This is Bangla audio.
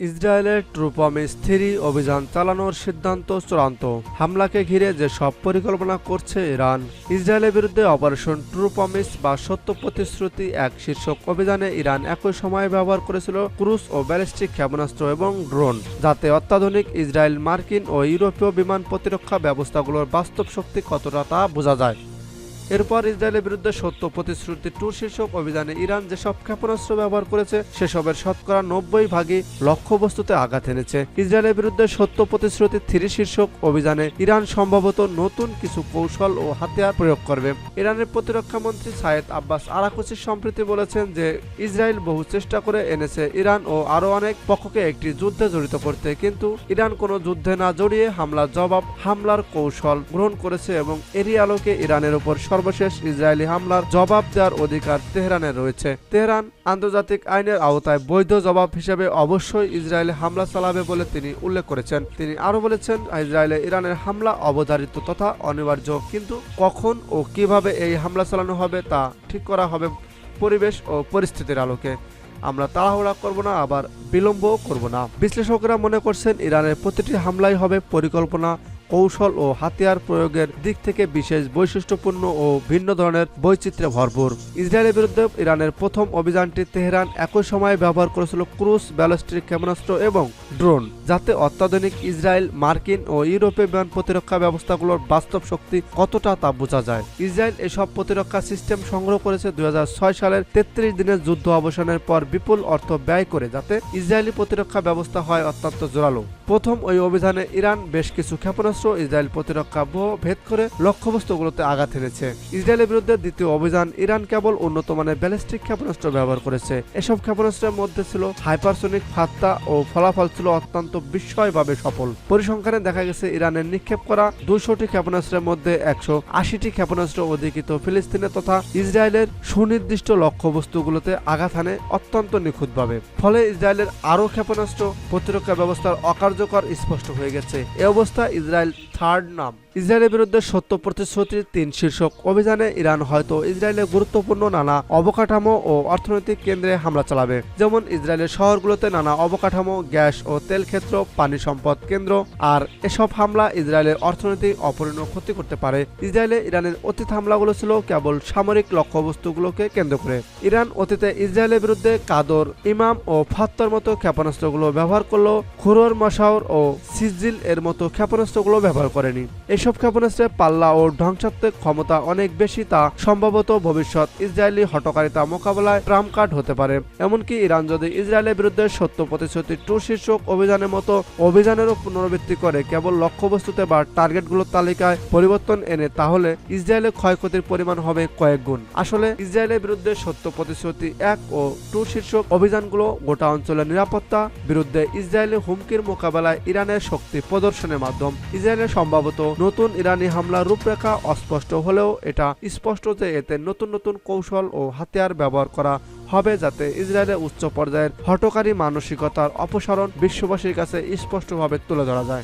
ইসরায়েলের ট্রুপমিস থ্রি অভিযান চালানোর সিদ্ধান্ত চূড়ান্ত। হামলাকে ঘিরে যে সব পরিকল্পনা করছে ইরান, ইসরায়েলের বিরুদ্ধে অপারেশন ট্রুপমিস বা সত্য প্রতিশ্রুতি এক শীর্ষক অভিযানে ইরান একই সময়ে ব্যবহার করেছিল ক্রুজ ও ব্যালিস্টিক ক্ষেপণাস্ত্র এবং ড্রোন, যাতে অত্যাধুনিক ইসরায়েল, মার্কিন ও ইউরোপীয় বিমান প্রতিরক্ষা ব্যবস্থাগুলোর বাস্তব শক্তি কতটা তা বোঝা যায়। এরপর ইসরায়েলের বিরুদ্ধে সত্য প্রতিশ্রুতি টু শীর্ষক অভিযানে ইরান যেসব ক্ষেপণাস্ত্র ব্যবহার করেছে, সেসবের শতকরা নব্বই ভাগই লক্ষ্যবস্তুতে আঘাত এনেছে। ইসরায়েলের বিরুদ্ধে সত্য প্রতিশ্রুতি থ্রি শীর্ষক অভিযানে ইরান সম্ভবত নতুন কিছু কৌশল ও হাতিয়ার প্রয়োগ করবে। ইরানের প্রতিরক্ষা মন্ত্রী সায়েদ আব্বাস আরাকুচি সম্প্রতি বলেছেন যে, ইসরায়েল বহু চেষ্টা করে এনেছে ইরান ও আরও অনেক পক্ষকে একটি যুদ্ধে জড়িত করতে, কিন্তু ইরান কোনো যুদ্ধে না জড়িয়ে হামলার জবাব হামলার কৌশল গ্রহণ করেছে এবং এরই আলোকে ইরানের উপর সর্বশেষ ইসরায়েলি হামলার জবাব দেওয়ার অধিকার তেহরানের রয়েছে। তেহরান আন্তর্জাতিক আইনের আওতায় বৈধ জবাব হিসেবে অবশ্যই ইসরায়েলে হামলা চালাবে বলে তিনি উল্লেখ করেছেন। তিনি আরও বলেছেন, ইসরায়েলে ইরানের হামলা অবধারিত তথা অনিবার্য, কিন্তু কখন ও কীভাবে এই হামলা চালানো হবে তা ঠিক করা হবে পরিবেশ ও পরিস্থিতির আলোকে। আমরা তাড়াহুড়া করব না, আবার বিলম্বও করব না। বিশ্লেষকরা মনে করছেন, ইরানের প্রতিটি হামলাই হবে পরিকল্পনা কৌশল ও হাতিয়ার প্রয়োগের দিক থেকে বিশেষ বৈশিষ্ট্যপূর্ণ ও ভিন্ন ধরনের বৈচিত্র্যে ভরপুর। ইসরায়েলের বিরুদ্ধে ইরানের প্রথম অভিযানটি তেহরান একই সময়ে ব্যবহার করেছিল ক্রুজ, ব্যালিস্টিক, ক্ষেপণাস্ত্র এবং ড্রোন, যাতে অত্যাধুনিক ইসরায়েল, মার্কিন ও ইউরোপীয় বিমান প্রতিরক্ষা ব্যবস্থাগুলোর বাস্তব শক্তি কতটা তা বোঝা যায়। ইসরায়েল এসব প্রতিরক্ষা সিস্টেম সংগ্রহ করেছে দুই হাজার ছয় সালের তেত্রিশ দিনের যুদ্ধ অবসানের পর বিপুল অর্থ ব্যয় করে, যাতে ইসরায়েলি প্রতিরক্ষা ব্যবস্থা হয় অত্যন্ত জোরালো। প্রথম ওই অভিযানে ইরান বেশ কিছু ক্ষেপণাস্ত্র ইসরায়েল প্রতিরক্ষা ব্যূহ ভেদ করে লক্ষ্যবস্তুগুলোতে আঘাত এনেছে ইসরায়েলের বিরুদ্ধে দ্বিতীয় অভিযান ইরান কেবল উন্নত মানের ব্যালিস্টিক ক্ষেপণাস্ত্র ব্যবহার করেছে। এসব ক্ষেপণাস্ত্রের মধ্যে ছিল হাইপারসোনিক ফাত্তা ও ফলাফল ছিল অত্যন্ত বিস্ময়ভাবে সফল। পরিসংখ্যানে দেখা গেছে ইরানের নিক্ষেপ করা দুশোটি ক্ষেপণাস্ত্রের মধ্যে একশো আশিটি ক্ষেপণাস্ত্র অধিকৃত ফিলিস্তিনে তথা ইসরায়েলের সুনির্দিষ্ট লক্ষ্যবস্তুগুলোতে আঘাত হানে অত্যন্ত নিখুঁতভাবে। ফলে ইসরায়েলের আরও ক্ষেপণাস্ত্র প্রতিরক্ষা ব্যবস্থার অকার্যকর স্পষ্ট হয়ে গেছে। এ অবস্থা ইসরায়েল থার্ড নাম। ইসরায়েলের বিরুদ্ধে সত্য প্রতিশ্রুতির তিন শীর্ষক অভিযানে ইরান হয়তো ইসরায়েলের গুরুত্বপূর্ণ নানা অবকাঠামো ও অর্থনৈতিক কেন্দ্রে হামলা চালাবে। যেমন ইসরায়েলের শহরগুলোতে নানা অবকাঠামো, গ্যাস ও তেল ক্ষেত্র, পানি সম্পদ কেন্দ্র, আর এসব হামলা ইসরায়েলের অর্থনৈতিক অপরিণত ক্ষতি করতে পারে। ইসরায়েলে ইরানের অতীত হামলাগুলো ছিল কেবল সামরিক লক্ষ্যবস্তুগুলোকে কেন্দ্র করে। ইরান অতীতে ইসরায়েলের বিরুদ্ধে কাদর, ইমাম ও ফাত্তর মতো ক্ষেপণাস্ত্রগুলো ব্যবহার করলেও খুরর মশাউর ও সিজিল এর মতো ক্ষেপণাস্ত্রগুলো ব্যবহার করেনি। এসব ক্ষেপণাস্ত্রের পাল্লা ও ধ্বংসাত্মক ক্ষমতা অনেক বেশি তা সম্ভবত ভবিষ্যৎ ইসরায়েলি হটকারিতা মোকাবেলায় ট্রাম্প কার্ড হতে পারে। এমনকি ইরান যদি ইসরায়েলের বিরুদ্ধে সত্য প্রতিশ্রুতি টু শীর্ষক অভিযানের মতো অভিযানেরও পুনরাবৃত্তি করে কেবল লক্ষ্যবস্তুতে বা টার্গেটগুলোর তালিকায় পরিবর্তন এনে, তাহলে ইসরায়েলের ক্ষয়ক্ষতির পরিমাণ হবে কয়েক গুণ। আসলে ইসরায়েলের বিরুদ্ধে সত্য প্রতিশ্রুতি এক ও টু শীর্ষক অভিযানগুলো গোটা অঞ্চলের নিরাপত্তা, বিরুদ্ধে ইসরায়েলের হুমকির মোকাবেলায় ইরানের শক্তি প্রদর্শনের মাধ্যম ইসরায়েলের সম্ভবত নতুন ইরানি হামলার রূপরেখা অস্পষ্ট হলেও এটা স্পষ্ট যে এতে নতুন নতুন কৌশল ও হাতিয়ার ব্যবহার করা হবে যাতে ইসরায়েলের উচ্চ পর্যায়ের হটকারী মানসিকতার অপসারণ বিশ্ববাসীর কাছে স্পষ্টভাবে তুলে ধরা যায়।